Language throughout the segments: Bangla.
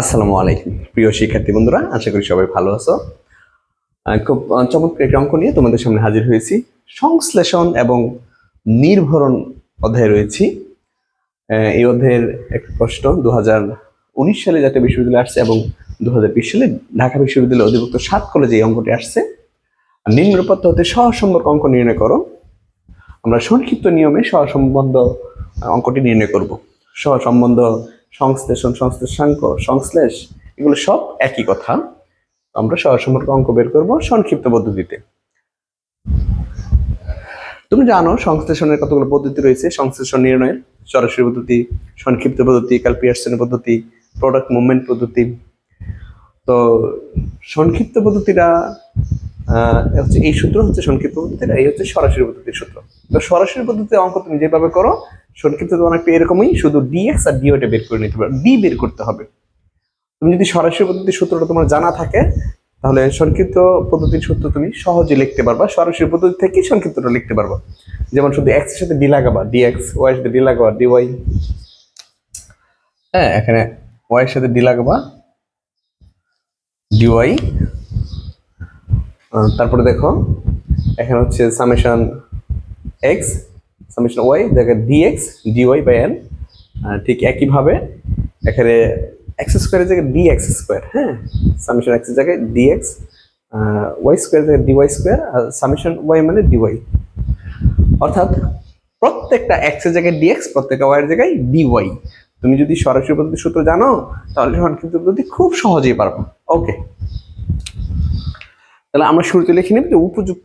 আসসালামু আলাইকুম। প্রিয় শিক্ষার্থী বন্ধুরা, আশা করি সবাই ভালো আছো। খুব চমৎকার একটি অঙ্ক নিয়ে তোমাদের সামনে হাজির হয়েছি। সংশ্লেষণ এবং নির্ভরণ অধ্যায়ে রয়েছি। এই অধ্যায়ের একটা প্রশ্ন দু সালে জাতীয় বিশ্ববিদ্যালয়ে আসছে এবং দু হাজার বিশ সালে ঢাকা বিশ্ববিদ্যালয়ে অধিভুক্ত সাত কলেজে এই অঙ্কটি আসছে। আর নিম্নপত্র হতে সহসম্পর্ক অঙ্ক নির্ণয় করো। আমরা সংক্ষিপ্ত নিয়মে সহসম্বন্ধ অঙ্কটি নির্ণয় করব। সহসম্বন্ধ সংশ্লেষণ, সংশ্লেষাঙ্ক, সংশ্লেষ, এগুলো সব একই কথা। আমরা সহসম্পর্ক অঙ্ক বের করব সংক্ষিপ্ত পদ্ধতিতে। তুমি জানো সংশ্লেষণের কতগুলো পদ্ধতি রয়েছে? সংশ্লেষণ নির্ণয়ের সরাসরি পদ্ধতি, সংক্ষিপ্ত পদ্ধতি ক্যালপিয়ার্সনের পদ্ধতি প্রোডাক্ট মুভমেন্ট পদ্ধতি। তো সংক্ষিপ্ত পদ্ধতিটা হচ্ছে এই সূত্র হচ্ছে সংক্ষিপ্ত পদ্ধতিটা, এই হচ্ছে সরাসরি পদ্ধতির সূত্র। তো সরাসরি পদ্ধতিতে অঙ্ক তুমি যেভাবে করো সংক্ষিপ্ত তো অনেকটা এরকমই শুধু ডিএক্স আর ডিওটা বের করে নিতে পারো ডি বের করতে হবে। তুমি যদি সরাসরি পদ্ধতির সূত্রটা তোমার জানা থাকে, তাহলে সংক্ষিপ্ত পদ্ধতির সূত্র তুমি সহজে লিখতে পারবা। সরাসরি পদ্ধতি থেকে সংক্ষিপ্তটা লিখতে পারবা। যেমন শুধু এক্সের সাথে ডি লাগাবা ডিএক্স ওয়াই এর সাথে ডি লাগাবা ডিওয়াই হ্যাঁ এখানে ওয়াই এর সাথে ডি লাগাবা ডিওয়াই তারপরে দেখো, এখানে হচ্ছে সামেশন এক্স সামেশন ওয়াই দেখে d x d y by n ঠিক একইভাবে এখানে এক্স স্কোয়ারের জায়গায় ডি এক্স স্কোয়ার হ্যাঁ? সামেশন এক্সের জায়গায় ডিএক্স ওয়াই স্কোয়ারের জায়গায় ডিওয়াই স্কোয়ার আর সামেশন ওয়াই মানে ডিওয়াই অর্থাৎ প্রত্যেকটা এক্সের জায়গায় ডিএক্স প্রত্যেকটা ওয়াই এর জায়গায় ডিওয়াই তুমি যদি সরাসরি পদ্ধতির সূত্র জানো, তাহলে সংক্ষিপ্ত পদ্ধতি খুব সহজেই পারব। ওকে। তাহলে আমরা শুরুতে লিখে নেব যে উপযুক্ত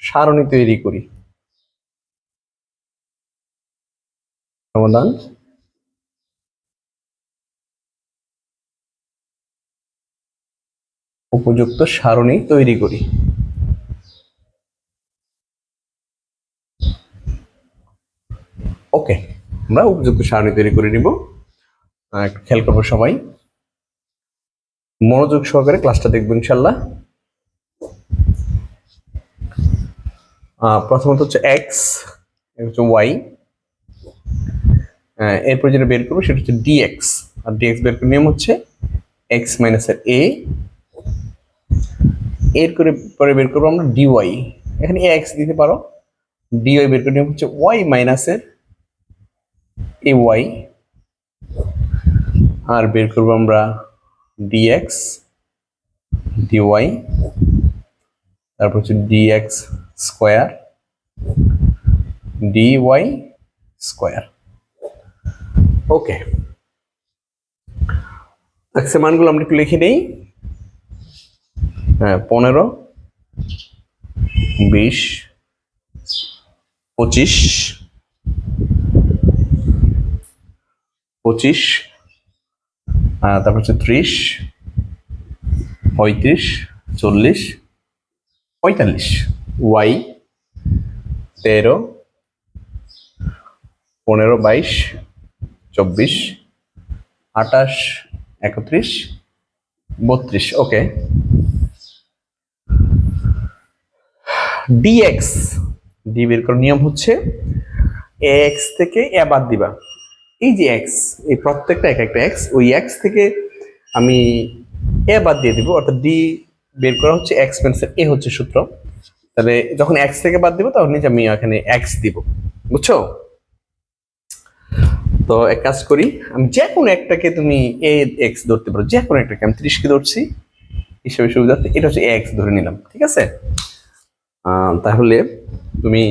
সারণী তৈরি করি। সমাধান। উপযুক্ত সারণী তৈরি করি। ওকে, আমরা উপযুক্ত সারণী তৈরি করে নিব। খেয়াল করব সবাই। মনোযোগ সহকারে ক্লাসটা দেখব ইনশাল্লাহ। প্রথমত হচ্ছে এক্স হচ্ছে ওয়াই এরপর যেটা বের করব সেটা হচ্ছে ডিএক্স আর ডিএক্স বের করার নিয়ম হচ্ছে এক্স মাইনাসের এ এর করে পরে বের করব আমরা ডিওয়াই এখানে এ এক্স দিতে পারো। ডিওয়াই বের করার নিয়ম হচ্ছে ওয়াই মাইনাসের এ ওয়াই আর বের করব আমরা ডিএক্স ডিওয়াই তারপর হচ্ছে d x square d y square okay এক্সের মানগুলো আমরা একটু লিখে নেই হ্যাঁ পনেরো বিশ পঁচিশ পঁচিশ তারপর হচ্ছে ত্রিশ, পঁয়ত্রিশ, চল্লিশ, পঁয়তাল্লিশ, ওয়াই, তেরো, পনেরো, বাইশ চব্বিশ, আঠাশ, একত্রিশ, বত্রিশ, ওকে। ডিএক্স ডি বের করার নিয়ম হচ্ছে এক্স থেকে এ বাদ দিবা। এই যে এক্স এই প্রত্যেকটা এক একটা এক্স ওই এক্স থেকে আমি এ বাদ দিয়ে দিব, অর্থাৎ ডি বের করা হচ্ছে এক্স পেন্সের এ হচ্ছে সূত্র। তাহলে যখন এক্স থেকে বাদ দিব, তখন নিচে আমি এখানে এক্স দিব, বুঝছ? তো এক কাজ করি, আমি যে কোনো একটাকে তুমি এ এক্স ধরতে পারো যে কোনো একটাকে আমি ত্রিশকে ধরছি। হিসেবে সুবিধার্থে এটা হচ্ছে এক্স ধরে নিলাম, ঠিক আছে? তাহলে তুমি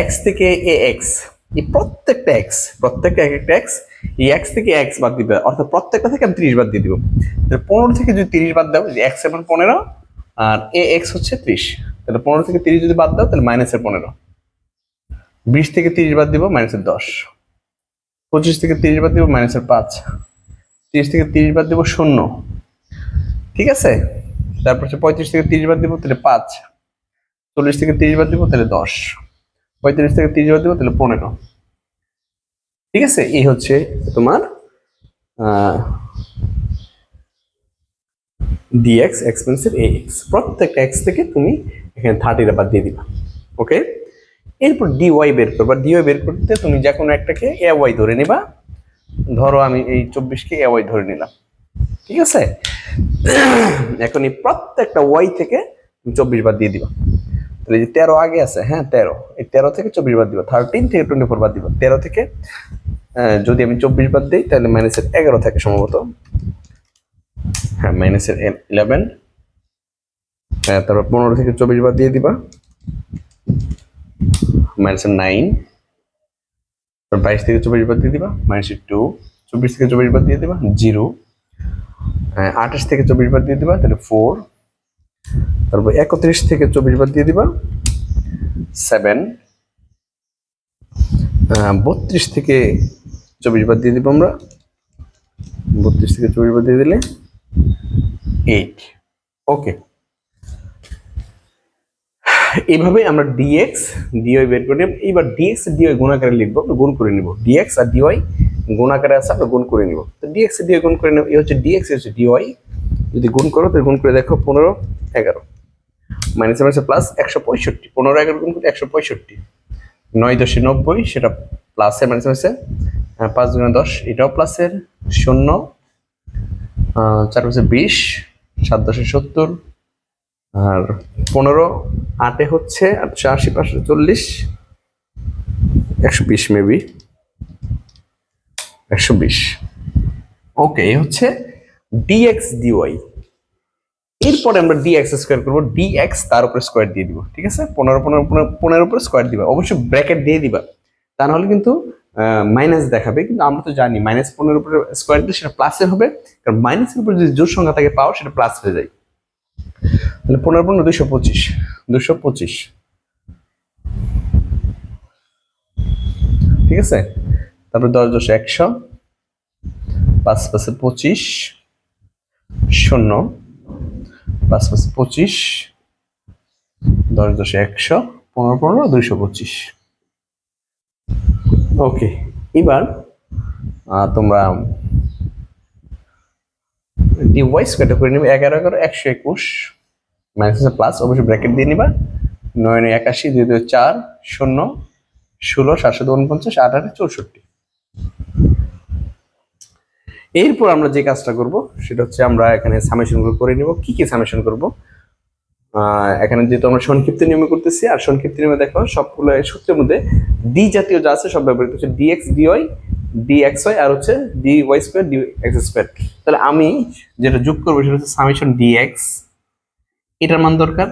এক্স থেকে এ এক্স এই প্রত্যেকটা এক্স প্রত্যেকটা এক একটা এক্স এই এক্স থেকে এক্স বাদ দিবে, অর্থাৎ প্রত্যেকটা থেকে আমি ত্রিশ বাদ দিয়ে দিব। তাহলে পনেরো থেকে যদি তিরিশ বাদ দাও এক্স এমন পনেরো, আর এ এক্স হচ্ছে ত্রিশ। তাহলে পনেরো থেকে তিরিশ যদি বাদ দাও, তাহলে মাইনাসের পনেরো। বিশ থেকে তিরিশ বাদ দিব মাইনাসের দশ। পঁচিশ থেকে তিরিশ বাদ দিব মাইনাসের পাঁচ। তিরিশ থেকে তিরিশ বাদ দিব শূন্য। ঠিক আছে? তারপর হচ্ছে পঁয়ত্রিশ থেকে তিরিশ বাদ দিব, তাহলে পাঁচ। চল্লিশ থেকে তিরিশ বাদ দিব, তাহলে দশ। পঁয়ত্রিশ থেকে তিরিশ বাদ দিব, তাহলে পনেরো। ঠিক আছে? এই হচ্ছে তোমার ডিএক্স এক্সপেন্সের এ এক্স প্রত্যেকটা এক্স থেকে তুমি এখানে থার্টিটা বাদ দিয়ে দিবা। ওকে এরপর ডিওয়াই বের করবা ডিওয়াই বের করতে তুমি যে কোনো একটাকে এ ওয়াই ধরে নিবা। ধরো আমি এই চব্বিশকে এ ওয়াই ধরে নিলাম, ঠিক আছে? এখন এই প্রত্যেকটা ওয়াই থেকে তুমি চব্বিশ বাদ দিয়ে দিবা। তাহলে যে তেরো আগে আছে হ্যাঁ তেরো। এই তেরো থেকে চব্বিশ বাদ দিবা। থার্টিন থেকে টোয়েন্টি ফোর বার দিবা। তেরো থেকে যদি আমি চব্বিশ বাদ দিই, তাহলে মাইনাসের এগারো থাকে সম্ভবত। হ্যাঁ মাইনাসের ইলেভেন হ্যাঁ তারপর পনেরো থেকে চব্বিশ বার দিয়ে দিবা। মাইনাসের নাইন বাইশ থেকে চব্বিশ বাদ দিয়ে দিবা মাইনাসের টু চব্বিশ থেকে চব্বিশ বাদ দিয়ে দিবা জিরো আঠাশ থেকে চব্বিশ বাদ দিয়ে দিবা, তাহলে ফোর তারপর একত্রিশ থেকে চব্বিশ বাদ দিয়ে দিবা সেভেন বত্রিশ থেকে চব্বিশ বাদ দিয়ে দিব আমরা, বত্রিশ থেকে চব্বিশ বাদ দিয়ে দিলে এইট ওকে এইভাবে আমরা ডিএক্স ডিওয়াই বের করে নিব। এইবার ডিএক্স ডিওয়াই গুণাকারে লিখব, আমরা গুণ করে নিব। ডিএক্স আর ডিওয়াই গুণাকারে আছে, আমরা গুণ করে নিব। তো ডিএক্স ডিওয়াই গুণ করে নেব, এই হচ্ছে ডিএক্স হচ্ছে ডিওয়াই যদি গুণ করো, তাহলে গুণ করে দেখো, পনেরো, এগারো। মাইনাস মাইনাস প্লাস একশো পঁয়ষট্টি। পনেরো, এগারো গুণ করে একশো পঁয়ষট্টি। নয় দশে নব্বই, সেটা প্লাসে মাইনাস মাইনাসে পাঁচ দুগুণে দশ, এটাও প্লাসের শূন্য চার পাঁচে বিশ, সাত দশে সত্তর। আর পনেরো আটে হচ্ছে, আটশো আশি, পাঁচশো চল্লিশ, একশো বিশ মেবি। একশো বিশ। ওকে হচ্ছে ডিএক্স ডিওয়াই। এরপরে আমরা ডিএক্স স্কোয়ার করব, ডিএক্স তার উপরে স্কোয়ার দিয়ে দিব, ঠিক আছে? পনেরো পনেরো পনেরো পনেরো উপরে স্কোয়ার দিবা, অবশ্যই ব্র্যাকেট দিয়ে দিবা। তা নাহলে কিন্তু মাইনাস দেখাবে, কিন্তু আমরা তো জানি মাইনাস পনেরো উপরে স্কোয়ার দিলে সেটা প্লাসের হবে, কারণ মাইনাসের উপরে যদি জোর সংখ্যা থাকে, পাও, সেটা প্লাস হয়ে যায়। তাহলে পনেরো পনেরো দুশো পঁচিশ দুশো পঁচিশ। ঠিক আছে? তারপরে দশ দশ একশো, পাঁচ পাঁচে পঁচিশ, শূন্য, পাঁচ পাঁচ পঁচিশ, দশ দশ একশো, পনেরো পনেরো, দুইশো পঁচিশ। ওকে, এবার তোমরা ডিভাইস কটা করে নেবে এগারো এগারো, একশো একুশ মাইনাস প্লাস অবশ্যই ব্র্যাকেট দিয়ে নিবা। নয় নয় একাশি, দুই দুই চার, শূন্য, ষোলো, সাতশো উনপঞ্চাশ আট আট চৌষট্টি। এরপর আমরা যে কাজটা করব, সেটা হচ্ছে আমরা এখানে সামেশন করে নিব। কি কি সামেশন করব? এখানে যেহেতু আমরা সংক্ষিপ্ত নিয়মে করতেছি, আর সংক্ষিপ্ত নিয়মে দেখো, সবগুলো সূত্রের মধ্যে ডি জাতীয় যা আছে সব ব্যবহৃত হচ্ছে d x d y d x y আর হচ্ছে d y square d x square তাহলে আমি যেটা যোগ করব, সেটা হচ্ছে সামেশন ডি এক্স এটার মান দরকার?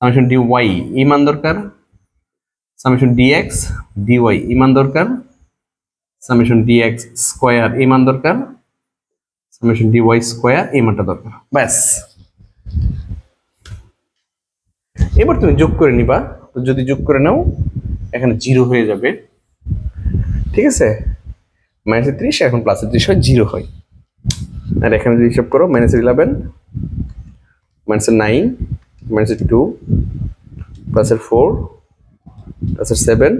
সামেশন ডি ওয়াই এই মান দরকার। Summation d x d y এই মান দরকার। সামেশন ডি এক্স স্কোয়ার এই মান দরকার। সামেশন ডি ওয়াই স্কোয়ার এই মানটা দরকার। ব্যাস। এবার তুমি যোগ করে নিবা। তো যদি যোগ করে নাও, এখানে জিরো হয়ে যাবে। ঠিক আছে? মাইনাসের ত্রিশ, এখন প্লাসের ত্রিশ হয় জিরো হয়। আর এখানে যদি হিসাব করো মাইনাসের ইলেভেন মাইনাসের নাইন মাইনাসের টু প্লাসের ফোর প্লাসের সেভেন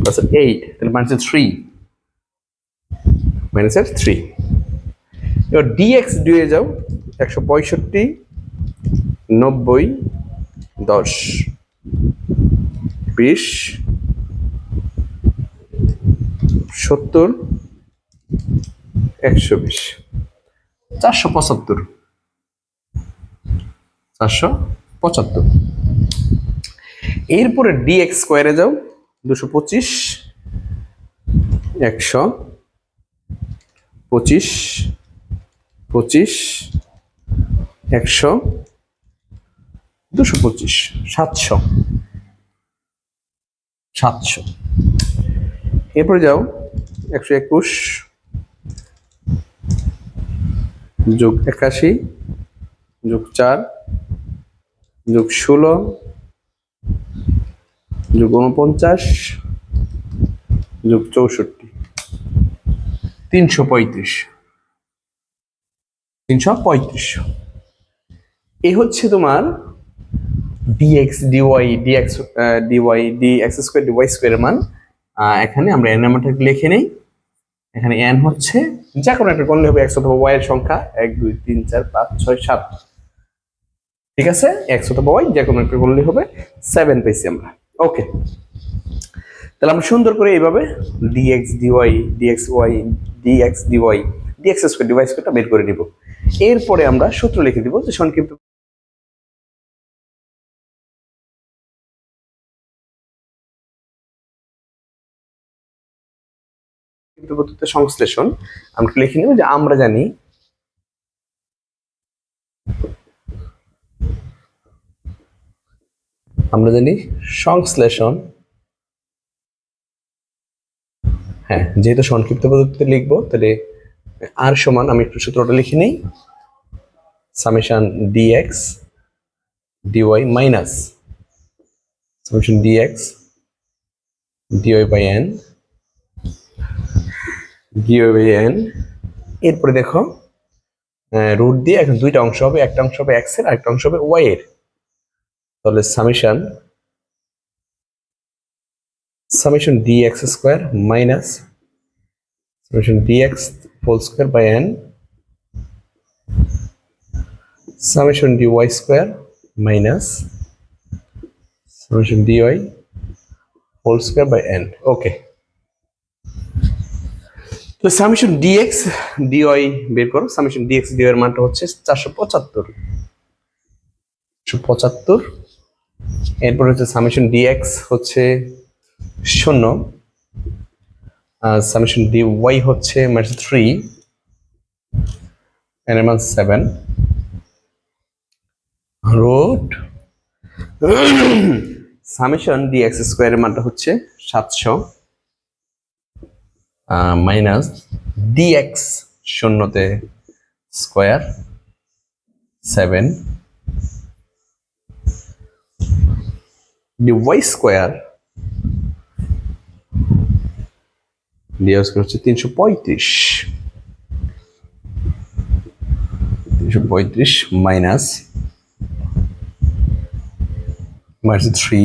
প্লাসের এইট তাহলে মাইনাসের থ্রি মাইনাসের থ্রি এবার ডিএক্স দিয়ে যাও, একশো পঁয়ষট্টি, নব্বই, দশ, বিশ, সত্তর, একশো বিশ, চারশো পঁচাত্তর। চারশো পঁচাত্তর। এরপরে ডিএক্স স্কোয়ারে যাও, দুশো পঁচিশ, একশো পঁচিশ পঁচিশ, একশো, দুশো পঁচিশ, সাতশো সাতশো। এরপরে যাও, একশো একুশ, যোগ একাশি, যোগ চার যোগ ষোলো, যোগ উনপঞ্চাশ যোগ চৌষট্টি। তিনশো পঁয়ত্রিশ। তিনশো পঁয়ত্রিশ। এই হচ্ছে তোমার d x d y d x d y d x square d y স্কোয়ারের মান। এখানে আমরা এন নাম্বারটা লিখে নেই। এখানে এন হচ্ছে যা কোনো একটা করলে হবে একশো অথবা ওয়াই এর সংখ্যা। এক, দুই, তিন, চার, পাঁচ, ছয়, সাত। ঠিক আছে? একশো অথবা ওয়াই যে কোনো একটা করলে হবে। সেভেন পেয়েছি আমরা। ওকে তাহলে আমরা সুন্দর করে এইভাবে d x d y d x y d x d y d x square d y স্কোয়ারটা বের করে নিব। এরপরে আমরা সূত্র লিখে দিব যে সংক্ষিপ্ত সংশ্লেষণ, আমরা লিখে নিব যে আমরা জানি আমরা জানি সংশ্লেষণ। হ্যাঁ যেহেতু সংক্ষিপ্ত পদ্ধতিতে লিখব, তাহলে আর সমান, আমি একটু সূত্রটা লিখে নিই। Summation d x d y minus summation d x d y by n d y by n এরপরে দেখো রুট দিয়ে এখন দুইটা অংশ হবে, একটা অংশ হবে এক্সের আরেকটা অংশ হবে ওয়াই এর। তাহলে summation summation dx square minus summation dx whole square by n summation dy square minus summation dy whole square by n okay তো summation d x d y বের করো সামেশন ডিএক্স ডিওয়াই এর মানটা হচ্ছে চারশো পঁচাত্তর পঁচাত্তর এরপর হচ্ছে সামেশন ডিএক্স হচ্ছে শূন্য সামেশন ডি ওয়াই হচ্ছে মাইনাস থ্রি এর seven root summation d x স্কোয়ারের মানটা হচ্ছে সাতশো মাইনাস ডি এক্স শূন্যতে square seven d y square দিয়ে আজকে হচ্ছে তিনশো পঁয়ত্রিশ। তিনশো পঁয়ত্রিশ minus minus three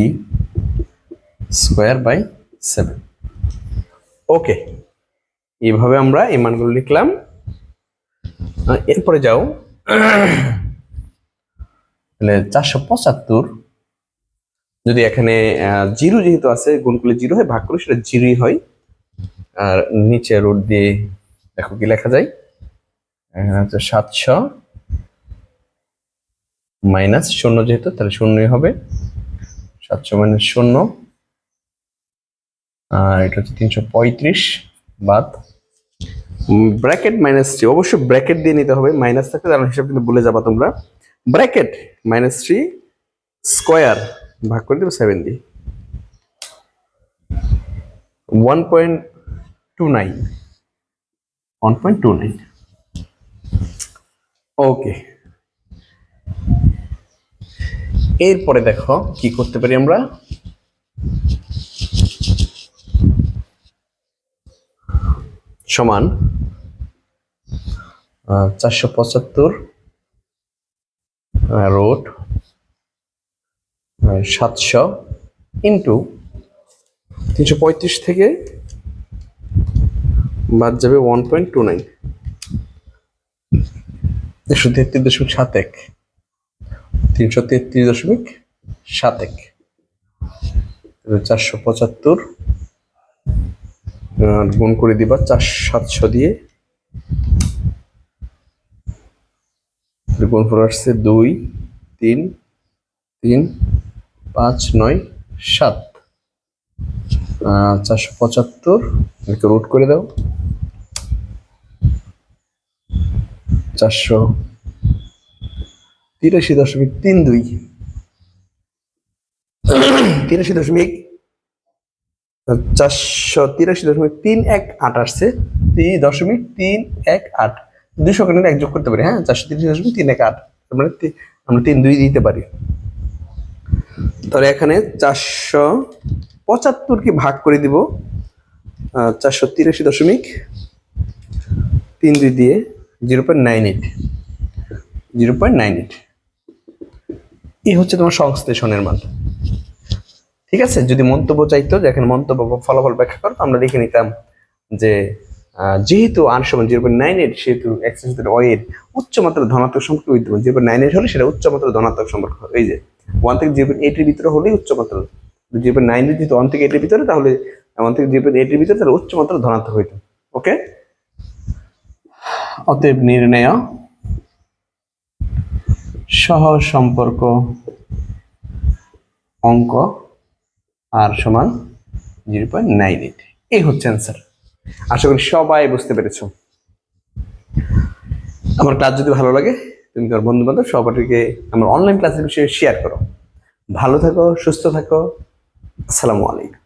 square by seven okay এইভাবে আমরা এই মানগুলো লিখলাম। এরপরে যাও। তাহলে চারশো পঁচাত্তর যদি এখানে জিরো যেহেতু আছে গুণ করলে জিরো হয়, ভাগ করলে সেটা জিরোই হয়। আর নিচে রুট দিয়ে দেখো কি লেখা যায়? হচ্ছে সাতশো মাইনাস শূন্য যেহেতু, তাহলে শূন্যই হবে। সাতশো মাইনাস শূন্য। আর এটা হচ্ছে তিনশো পঁয়ত্রিশ বাদ। ব্র্যাকেট মাইনাস থ্রি অবশ্যই ব্র্যাকেট দিয়ে নিতে হবে, মাইনাস থাকলে তার হিসাব কিন্তু ভুলে যাবা তোমরা। ব্র্যাকেট মাইনাস থ্রি স্কোয়ার ভাগ করে দেবো সেভেন দিয়ে। One point two nine one point two nine okay এরপরে দেখো কি করতে পারি আমরা? সমান চারশো পঁচাত্তর রোড সাতশো ইন্টু তিনশো পঁয়ত্রিশ থেকে বাদ যাবে ওয়ান পয়েন্ট টু নাইন একশো তেত্রিশ দশমিক সাত এক। তিনশো তেত্রিশ দশমিক সাত এক। চারশো পঁচাত্তর গুণ করে দিবা চার সাতশো দিয়ে। গুণ করে আসছে দুই, তিন তিন পাঁচ, নয়, সাত। চারশো পঁচাত্তর। এটাকে রুট করে দাও। চারশো তিরাশি দশমিক তিন দুই। তিরাশি দশমিক চারশো তিরাশি দশমিক তিন এক আট আসছে। তিন দশমিক তিন এক আট। দুশো কেন এক যোগ করতে পারি হ্যাঁ? চারশো তিরিশ দশমিক তিন এক আট। মানে আমরা তিন দুই দিতে পারি। তাহলে এখানে চারশো পঁচাত্তরকে ভাগ করে দিব চারশো তিরাশি দশমিক তিন দুই দিয়ে zero point nine eight, zero point nine eight. এই হচ্ছে তোমার সংশ্লেষণের মান। ঠিক আছে? যদি মন্তব্য চাইতো যে এখানে মন্তব্য বা ফলাফল ব্যাখ্যা করো আমরা দেখে নিতাম যে যেহেতু আর সমান জিরো পয়েন্ট নাইন এইট, সেহেতু এক্সেস ওয়ের উচ্চ মাত্রা ধনাত্মক সম্পর্ক বিদ্যমান জিরো পয়েন্ট নাইন এইট হলে সেটা উচ্চ মাত্রা ধনাত্মক সম্পর্ক। এই যে ওয়ান থেকে জিরো পয়েন্ট এইটের ভিতরে হলেই উচ্চ মাত্রা। জিরো পয়েন্ট নাইন যেহেতু ওয়ান থেকে এইটের ভিতরে, তাহলে ওয়ান থেকে জিরো পয়েন্ট এইটের ভিতরে তাহলে উচ্চ মাত্রা ধনাত্মক হইতো ওকে অতএব নির্ণয়। সহ সম্পর্ক অঙ্ক আর সমান জিরো পয়েন্ট নাইন এইট এই হচ্ছে অ্যান্সার আশা করি সবাই বুঝতে পেরেছ। আমার ক্লাস যদি ভালো লাগে তুমি তোমার বন্ধু বান্ধব সবাইকে আমার অনলাইন ক্লাসের বিষয়ে শেয়ার করো। ভালো থাকো, সুস্থ থাকো। আসসালামু আলাইকুম।